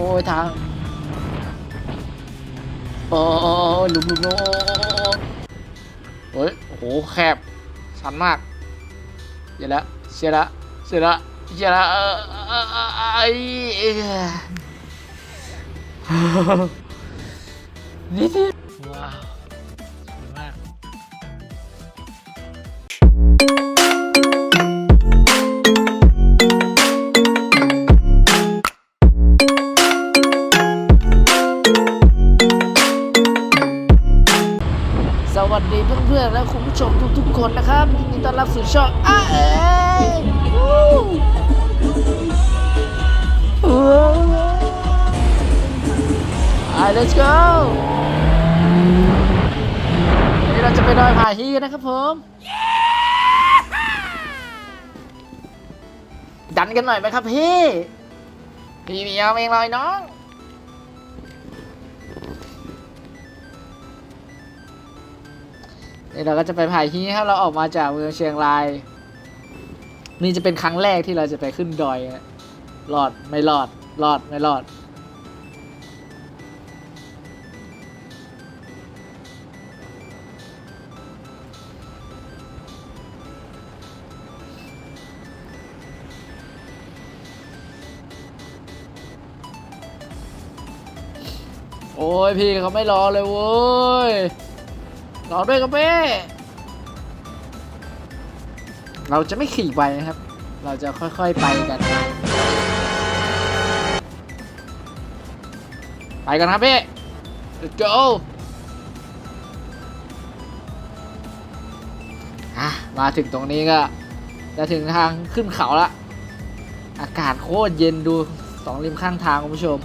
โอ้ยทางโอ้หลุมหลุมโอ้ยโอ้โหแคบชันมากเยอะละเสียละเสียละเสียละไอ้นี่ ผมดันกันหน่อยไหมครับพี่ พี่เหมียวเองลอยน้อง เดี๋ยวเราก็จะไปผายฮีครับเราออกมาจากเมืองเชียงราย นี่จะเป็นครั้งแรกที่เราจะไปขึ้นดอยนะรอดไม่รอด รอดไม่รอด โอ้ยพี่เขาไม่รอเลยเว้ยรอด้วยครับเป้เราจะไม่ขี่ไปนะครับ เราจะค่อยๆไปกัน ไปกันครับเป้ let's go มาถึงตรงนี้ก็ จะถึงทางขึ้นเขาละ อากาศโคตรเย็นดูสองริมข้างทางคุณผู้ชม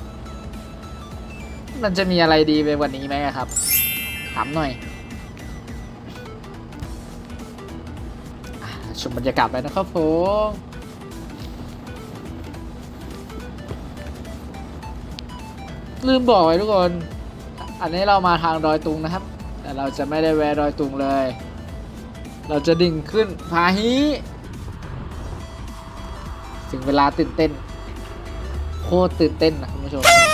มันจะมีอะไรดีไปกว่านี้ไหมครับ ถามหน่อยอชมบรรยากาศไปนะครับผมลืมบอกไว้ทุกคน อันนี้เรามาทางดอยตุงนะครับ แต่เราจะไม่ได้แวะดอยตุงเลย เราจะดิ่งขึ้นพาฮีถึงเวลาตื่นเต้น โคตรตื่นเต้นนะคุณผู้ชม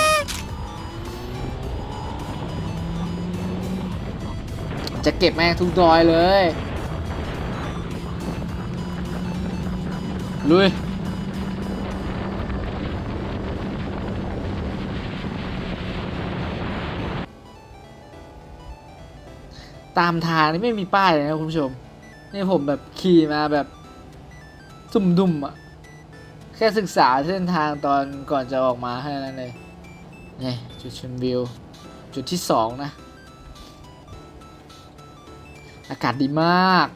จะเก็บแม่งทุกดอยเลย ลุย ตามทางนี่ไม่มีป้ายเลยนะคุณผู้ชม นี่ผมแบบขี่มาแบบสุ่มดุมอะแค่ศึกษาเส้นทางตอนก่อนจะออกมาแค่นั้นเลยนี่จุดชมวิว จุดที่สองนะ อากาศดีมาก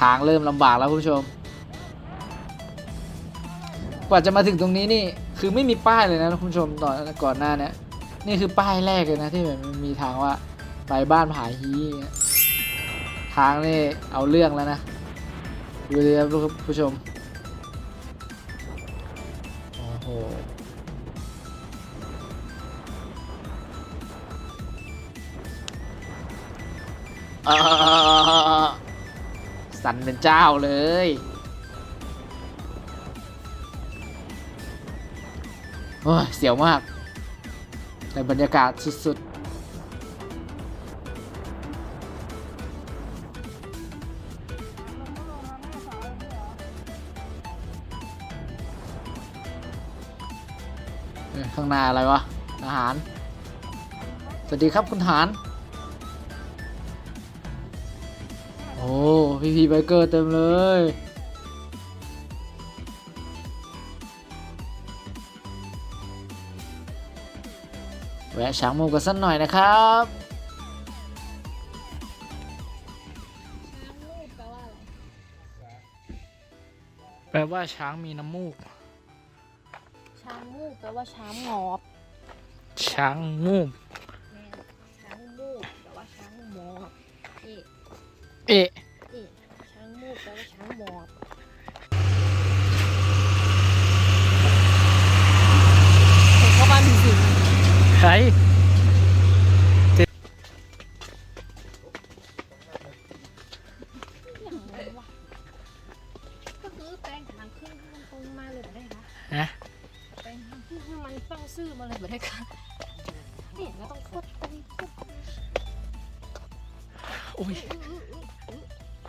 ทางเริ่มลำบากแล้วคุณผู้ชม กว่าจะมาถึงตรงนี้นี่ คือไม่มีป้ายเลยนะคุณผู้ชมตอนก่อนหน้านี้นี่คือป้ายแรกเลยนะที่แบบมีทางว่าไปบ้านผาฮีทางนี่เอาเรื่องแล้วนะดูเลยครับคุณผู้ชม โอ้โหอ่าสั่นเป็นเจ้าเลย โอ้ย เสียวมาก แต่บรรยากาศสุด ข้างหน้าอะไรวะอาหาร สวัสดีครับคุณทหาร โอ้พีพีไบเกอร์เต็มเลยแวะช้างมูกันสักหน่อยนะครับ แปลว่าช้างมีน้ำมูก มูกแปลว่าช้างงอบช้างมู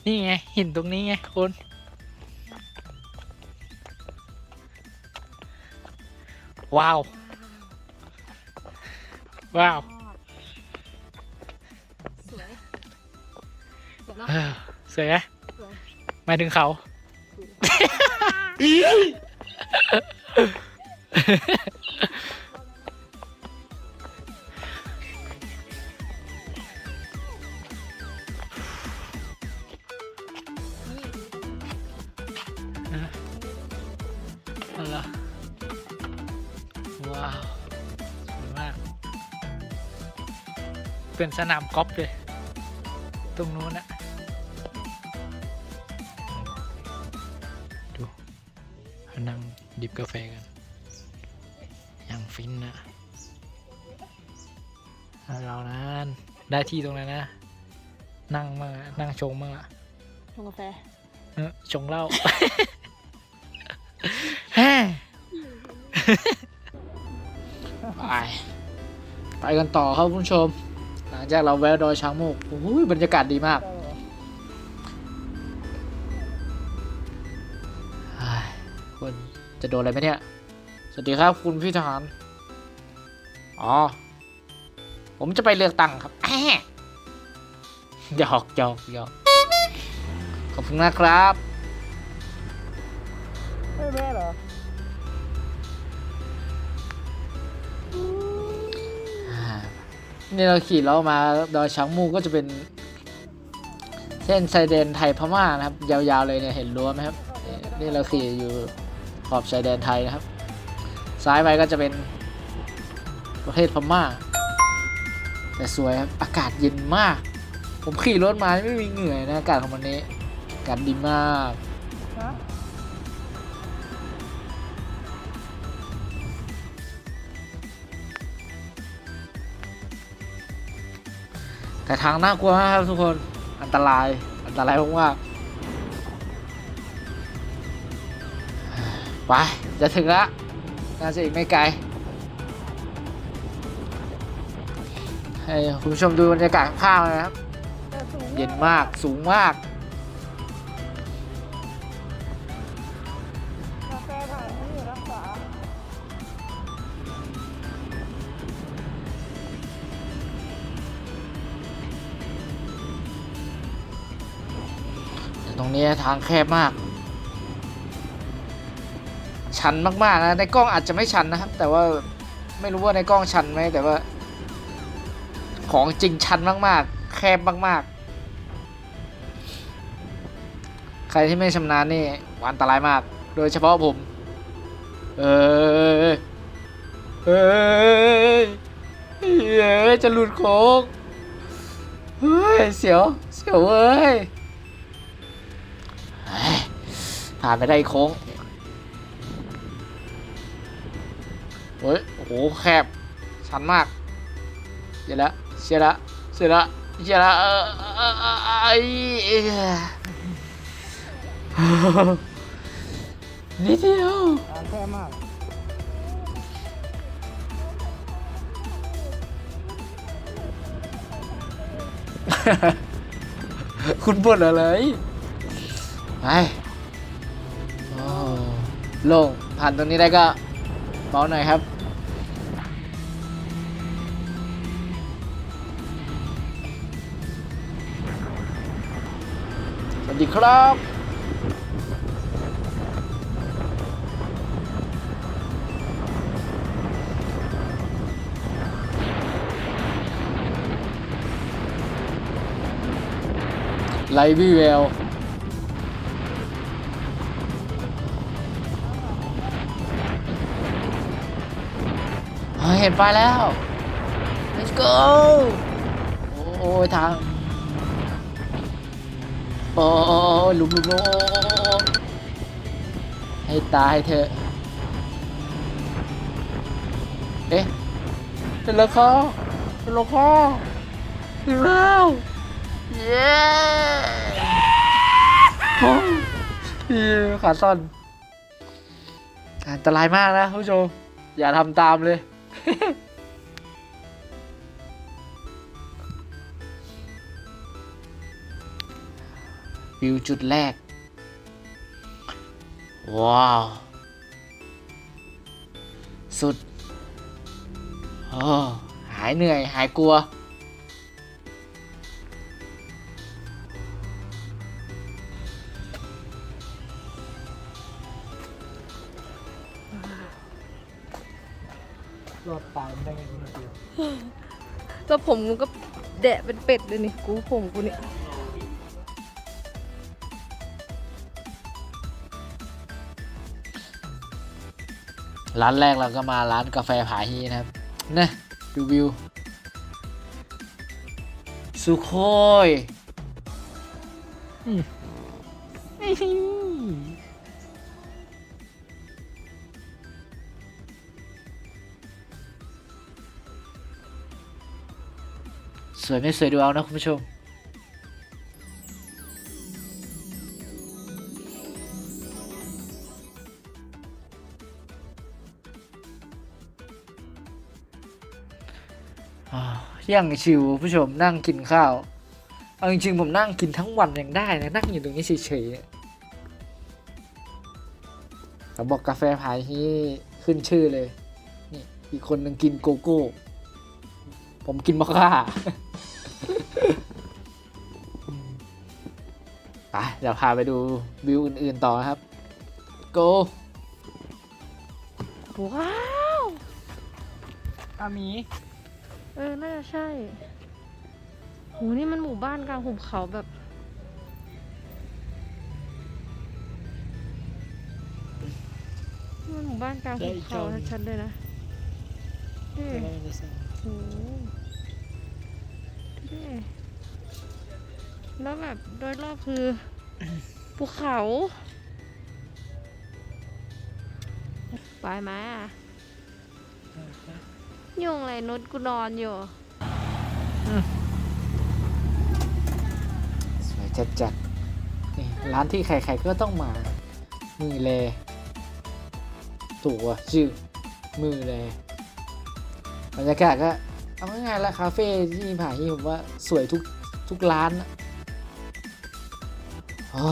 นี่ไง หินตรงนี้ไงคุณว้าว ว้าว สวยสวยเนอะเออสวยไหมสวยหมายถึงเขานั่น เป็นสนามกอล์ฟเลย ตรงนู้นนะดูเขานั่งดิบกาแฟกันอย่างฟินนะแล้วเรานั้นได้ที่ตรงนั้นนะ นั่งมั่งอะนั่งชงมั่งอะชงกาแฟเออชงเหล้าแฮ่ไปไปกันต่อครับคุณผู้ชม หลังจากเราแวะดอยช้างโมกโอ้ยบรรยากาศดีมากคุณจะโดนอะไรไหมเนี่ย สวัสดีครับคุณพี่ทหาร อ๋อ ผมจะไปเลือกตั้งครับแอะหยอกหยอกหยอกขอบคุณนะครับ ไม่แม่เหรอ นี่เราขี่ล้อมาดอยช้างมูก็จะเป็น เส้นชายแดนไทยพม่านะครับ ยาวๆเลยเนี่ยเห็นรั้วไหมครับนี่นี่เราขี่อยู่ขอบชายแดนไทยนะครับ ซ้ายไปก็จะเป็นประเทศพม่า แต่สวยครับอากาศเย็นมาก ผมขี่รถมาไม่มีเหงื่อนะอากาศของวันนี้อากาศดีมาก แต่ทางน่ากลัวมากครับทุกคน อันตราย อันตรายมากๆไป จะถึงแล้วน่าจะอีกไม่ไกล ให้คุณผู้ชมดูบรรยากาศข้างๆเลยนะครับแต่สูงเย็นมาก สูงมากก ตรงนี้ทางแคบมาก ชันมากๆนะ ในกล้องอาจจะไม่ชันนะครับ แต่ว่าไม่รู้ว่าในกล้องชันไหมแต่ว่า ของจริงชันมากๆ แคบมากๆ ใครที่ไม่ชำนาญนี่อันตรายมาก โดยเฉพาะผม เออเอ้ยเอ้ยจะหลุดโค้งเฮ้ยเสียว เสียวเอ้ย ผ่านไปได้โค้งเฮ้ยโอ้โหแคบชันมากเดี๋ยละเสียละเสียละเสียละเออเออเอไอ้เอ้ยนิดเดียวแค่มากคุณบ่นอะไร ไป โล่งผ่านตรงนี้ได้ก็เบาหน่อยครับ สวัสดีครับไลวี่เวล ห็นไฟแล้ว let's go โอ้ยทางโอ้หลุมหลุมลุมให้ตายเถอะเอ๊ะเป็นแล้วเขาเป็นแล้วเขาถึงแล้วเย้โอ้ยขาซ่อนอันตรายมากนะผู้ชม อย่าทำตามเลย วิวจุดแรก ว้าว สุด โอ้ หายเหนื่อย หายกลัว รอดตายไม่ได้ไงคุณเดียวแล้วผมกูก็แดะเป็นเป็ดเลยนี่กูผมกูนี่ร้านแรกเราก็มาร้านกาแฟผาฮีนะครับนะดูวิว สุโคย อืม สวยไม่สวยดูเอานะคุณผู้ชมอย่างชิวผู้ชมนั่งกินข้าว เอาจริงๆผมนั่งกินทั้งวันยังได้นะนั่งอยู่ตรงนี้เฉยๆเขาบอกกาแฟพายที่ขึ้นชื่อเลย นี่อีกคนหนึ่งกินโกโก้ ผมกินมอคค่า ไปเดี๋ยวพาไปดูวิวอื่น ๆ ต่อครับ โก ว้าวอามีเออ น่าจะใช่โหนี่มันหมู่บ้านกลางหุบเขาแบบนี่มันหมู่บ้านกลางหุบเขาชัดๆเลยนะนี่โหนี่ แล้วแบบโดยรอบคือภูเขาไปมอะยุงอะไรนุชกูนอนอยู่สวยจัดจัดๆนี่ร้านที่ใครๆก็ต้องมา มือแลถูกว่ะชื่อมือแลบรรยากาศก็ เอาง่ายๆละคาเฟ่ที่ผ่าฮีผมว่าสวยทุกทุกร้านอะโอ้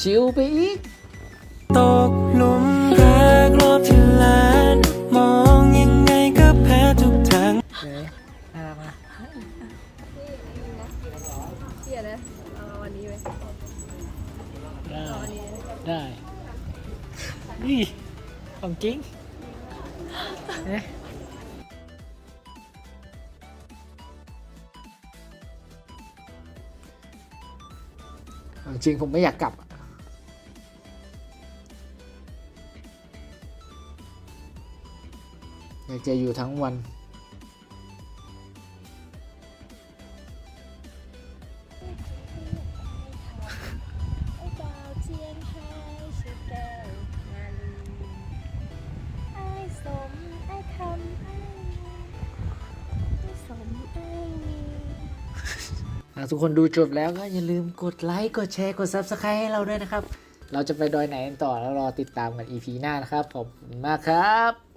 ชิลไปอีกตก ได้นี่ของจริงเอ๊ะเอาจริงผมไม่อยากกลับ อยากจะอยู่ทั้งวันากทุกคนดูจบแล้วก็อย่าลืมกดไลค์กดแชร์กด Subscribe ให้เราด้วยนะครับ เราจะไปดอยไหนกันต่อแล้วรอติดตามกัน EP หน้านะครับขอบคุณมากครับ